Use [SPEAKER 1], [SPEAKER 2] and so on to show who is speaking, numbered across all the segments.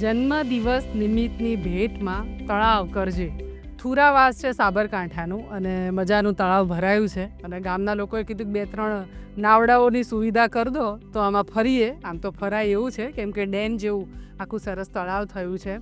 [SPEAKER 1] જન્મદિવસ નિમિત્તની ભેટમાં તળાવ કરજે. થુરાવાસ છે સાબરકાંઠાનું અને મજાનું તળાવ ભરાયું છે. અને ગામના લોકોએ કીધું બે ત્રણ નાવડાઓની સુવિધા કરી દો, તો આમાં ફરીએ. આમ તો ફરાય એવું છે, કેમ કે ડેમ જેવું આખું સરસ તળાવ થયું છે.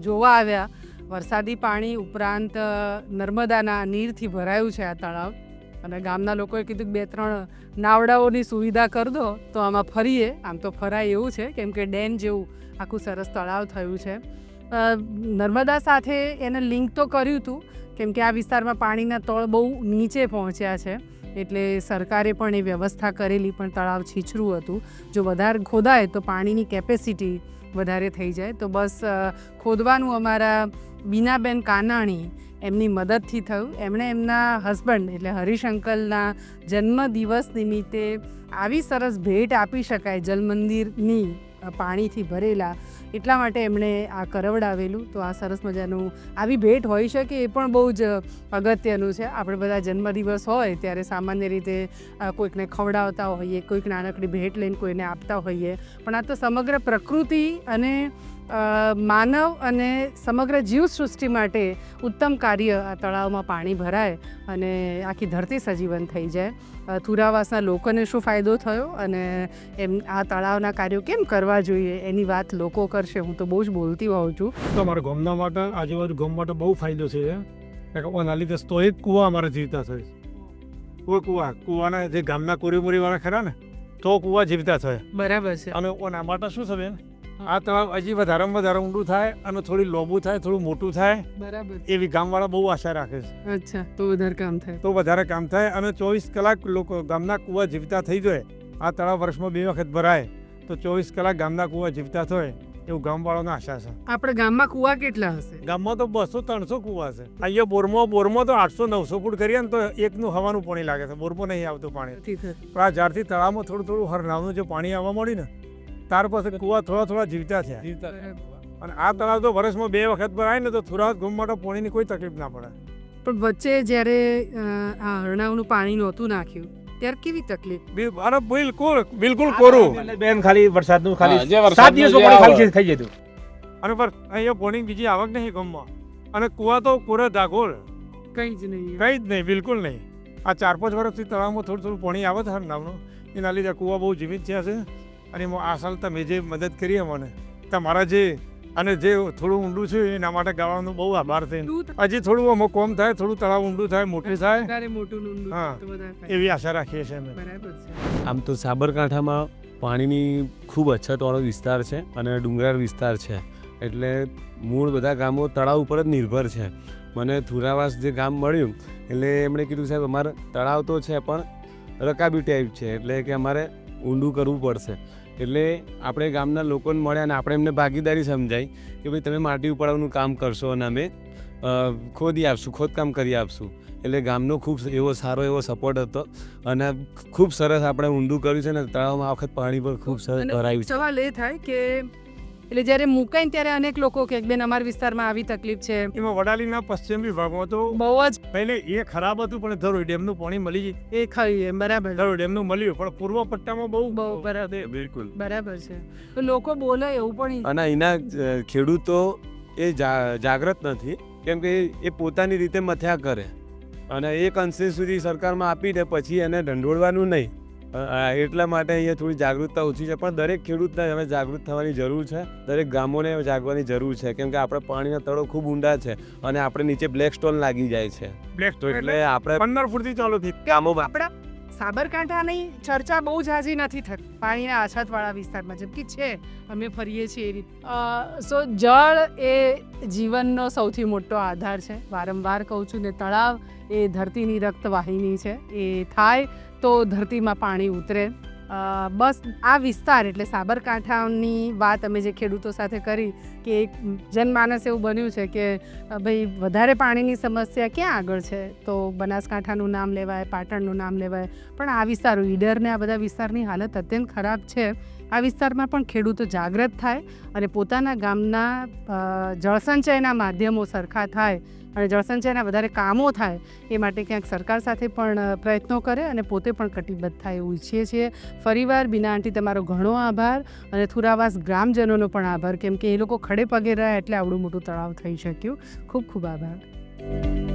[SPEAKER 1] જોવા આવ્યા. વરસાદી પાણી ઉપરાંત નર્મદાના નીરથી ભરાયું છે આ તળાવ. અને ગામના લોકોએ કીધું કે બે, ત્રણ નાવડાઓની સુવિધા કરી દો, તો આમાં ફરીએ. આમ તો ફરાય એવું છે, કેમ કે ડેમ જેવું આખું સરસ તળાવ થયું છે. નર્મદા સાથે એને લિંક તો કર્યું હતું કેમ કે આ વિસ્તારમાં પાણીના તળ બહુ નીચે પહોંચ્યા છે. એટલે સરકારે પણ એ વ્યવસ્થા કરેલી, પણ તળાવ છીછરું હતું. જો વધારે ખોદાય તો પાણીની કેપેસિટી વધારે થઈ જાય. તો બસ ખોદવાનું અમારા બીનાબેન કાનાણી એમની મદદથી થયું. એમણે એમના હસબન્ડ એટલે હરીશ જન્મદિવસ નિમિત્તે આવી સરસ ભેટ આપી શકાય જલ મંદિરની પાણીથી ભરેલા એટલા માટે એમણે આ કરવડાવેલું. તો આ સરસ મજાનું આવી ભેટ હોઈ શકે એ પણ બહુ જ અગત્યનું છે. આપણે બધા જન્મદિવસ હોય ત્યારે સામાન્ય રીતે કોઈકને ખવડાવતા હોઈએ, કોઈક નાનકડી ભેટ લઈને કોઈને આપતા હોઈએ. પણ આ તો સમગ્ર પ્રકૃતિ અને માનવ અને સમગ્ર જીવસૃષ્ટિ માટે ઉત્તમ કાર્ય આ તળાવમાં પાણી ભરાય અને આખી ધરતી સજીવન થઈ જાય. થુરાવાસના લોકોને શું ફાયદો થયો અને એમ આ તળાવના કાર્યો કેમ કરવા જોઈએ એની વાત લોકો કરશે. હું તો બહુ જ બોલતી હોઉં છું.
[SPEAKER 2] તો અમારા ગામના માટે આજુબાજુ ગામ માટે બહુ ફાયદો છે. ઓના લીધે તો એ જ કૂવા અમારે જીવતા થાય કોઈ કૂવા કૂવાના જે ગામના કોરીમોરીવાળા ખરા ને તો કૂવા જીવતા થાય.
[SPEAKER 1] બરાબર છે.
[SPEAKER 2] અને ઓના માટે શું છે બેન? આ તળાવ હજી વધારેમાં વધારે ઊંડું થાય અને થોડી લોબું થાય થોડું મોટું થાય
[SPEAKER 1] બરાબર.
[SPEAKER 2] એવી ગામવાળા બહુ આશા રાખે છે.
[SPEAKER 1] અચ્છા તો વધારે કામ થાય.
[SPEAKER 2] તો વધારે કામ થાય અને ચોવીસ કલાક લોકો ગામના કૂવા જીવતા થઈ જાય. આ તળાવ વર્ષમાં બે વખત ભરાય તો ચોવીસ કલાક ગામના કૂવા જીવતા થાય એવું ગામવાળાને આશા છે.
[SPEAKER 1] આપણે ગામમાં કુવા કેટલા હશે?
[SPEAKER 2] ગામમાં તો બસો ત્રણસો કૂવા છે. અહીંયા બોરમાં બોરમાં તો આઠસો નવસો ફૂટ કરીએ ને તો એકનું હવાનું પાણી લાગે છે. બોરમો નહીં આવતું પાણી. પણ આ જ્યારથી તળાવમાં થોડું થોડું હરનાવનું જે પાણી આવવા મળ્યું ને ત્યાર પછી કૂવા થોડા થોડા જીવતા થયા.
[SPEAKER 1] બરાબર.
[SPEAKER 2] અને આ તળાવ તો વર્ષમાં બે વખત ભરાય ને તો થોડા ગામ માટે પાણીની કોઈ તકલીફ ના પડે.
[SPEAKER 1] પણ વચ્ચે જ્યારે આ હરણાવનું પાણી નહોતું નાખ્યું ત્યારે કેવી તકલીફ?
[SPEAKER 2] અરે બિલકુલ બિલકુલ કોરું.
[SPEAKER 3] બેન ખાલી વરસાદનું ખાલી સાત દિવસ. ખાલી થઈ જતું.
[SPEAKER 2] અને પર અહીંયા પોણી બીજી આવક નહીં ગમમાં. અને કૂવા તો કોરે ધાગોળ.
[SPEAKER 1] કંઈ જ નહીં.
[SPEAKER 2] કંઈ જ નહીં બિલકુલ નહીં. આ ચાર પાંચ વર્ષથી તળાવમાં થોડું થોડું પાણી આવે છે હરણાવનું. એના લીધે કૂવા બહુ જીવિત થયા છે. અને એમાં આ સાલ તમે જે મદદ કરી અમને તમારા જે અને જે થોડું ઊંડું છે એના માટે ગાવાનો બહુ આભાર છે. હજી થોડું આમાં કોમ થાય થોડું તળાવ ઊંડું થાય મોટું થાય.
[SPEAKER 1] વધારે મોટું ઊંડું
[SPEAKER 2] હા. એવી આશા રાખીએ છીએ અમે.
[SPEAKER 4] આમ તો સાબરકાંઠામાં પાણીની ખૂબ અછતવાળો વિસ્તાર છે અને ડુંગરાળ વિસ્તાર છે. એટલે મૂળ બધા ગામો તળાવ ઉપર જ નિર્ભર છે. મને થુરાવાસ જે ગામ મળ્યું એટલે એમણે કીધું સાહેબ અમારે તળાવ તો છે પણ રકાબી ટાઈપ છે એટલે કે અમારે ઊંડું કરવું પડશે. એટલે આપણે ગામના લોકોને મળ્યા અને આપણે એમને ભાગીદારી સમજાઈ કે ભાઈ તમે માટી ઉપાડવાનું કામ કરશો અને અમે ખોદી આપશું ખોદકામ કરી આપશું. એટલે ગામનો ખૂબ એવો સારો એવો સપોર્ટ હતો અને ખૂબ સરસ આપણે ઊંડું કર્યું છે ને તળાવમાં આ વખત પાણી પણ ખૂબ સરસ ભરાયું છે.
[SPEAKER 1] સવાલ એ થાય કે એટલે જ્યારે મુકાય ને ત્યારે અનેક લોકો કે બેન અમારા વિસ્તારમાં આવી તકલીફ છે.
[SPEAKER 2] એમાં વડાલીના પશ્ચિમ વિભાગમાં તો
[SPEAKER 1] બહુ જ.
[SPEAKER 2] પહેલે એ ખરાબ હતું પણ ધરોઈ ડેમનું પાણી મળી જાય.
[SPEAKER 1] એ ખાઈ એમ બરાબર.
[SPEAKER 2] ધરોઈ ડેમનું મળ્યું પણ પૂર્વ પટ્ટામાં બહુ
[SPEAKER 1] બહુ બરાબર.
[SPEAKER 4] બિલકુલ.
[SPEAKER 1] બરાબર છે. તો લોકો બોલે એવું પણ
[SPEAKER 4] અને એના ખેડૂતો એ જા- જાગૃત નથી કેમ કે એ પોતાની રીતે મથ્યા કરે. અને એક અંશે સુધી સરકારમાં આપી દે પછી એને ઢંઢોળવાનું નહીં. એટલા માટે અહીંયા થોડી જાગૃતતા ઓછી છે પણ દરેક ખેડૂતને હવે જાગૃત થવાની જરૂર છે. દરેક ગામોને જાગવાની જરૂર છે કેમ કે આપણે પાણીના તળો ખૂબ ઊંડા છે અને આપણે નીચે બ્લેક સ્ટોન લાગી જાય છે.
[SPEAKER 2] બ્લેક
[SPEAKER 4] તો એટલે આપણે
[SPEAKER 2] પંદર ફૂટથી ચાલુ થઈ
[SPEAKER 4] ગામો
[SPEAKER 1] આપણા સાબરકાંઠાની ચર્ચા બહુ ઝાઝી નથી થતી. પાણીના અછતવાળા વિસ્તારમાં, જેમ કે છે, અમે ફરીએ છીએ એ રીતે. સો જળ એ જીવનનો સૌથી મોટો આધાર છે. વારંવાર કહું છું ને, તળાવ એ ધરતીની રક્તવાહિની છે. એ થાય તો ધરતીમાં પાણી ઉતરે. બસ આ વિસ્તાર એટલે સાબરકાંઠાની વાત અમે જે ખેડૂતો સાથે કરી કે એક જનમાનસ એવું બન્યું છે કે ભાઈ વધારે પાણીની સમસ્યા ક્યાં આગળ છે? તો બનાસકાંઠાનું નામ લેવાય, પાટણનું નામ લેવાય. પણ આ વિસ્તારો ઈડરને આ બધા વિસ્તારની હાલત અત્યંત ખરાબ છે. આ વિસ્તારમાં પણ ખેડૂતો જાગૃત થાય અને પોતાના ગામના જળસંચયના માધ્યમો સરખા થાય. અને જળસંચયના વધારે કામો થાય એ માટે ક્યાંક સરકાર સાથે પણ પ્રયત્નો કરે અને પોતે પણ કટિબદ્ધ થાય એવું ઈચ્છીએ છીએ. ફરીવાર બીના આંટી તમારો ઘણો આભાર અને થુરાવાસ ગ્રામજનોનો પણ આભાર, કેમ કે એ લોકો ખડે પગે રહ્યા એટલે આવડું મોટું તળાવ થઈ શક્યું. ખૂબ ખૂબ આભાર.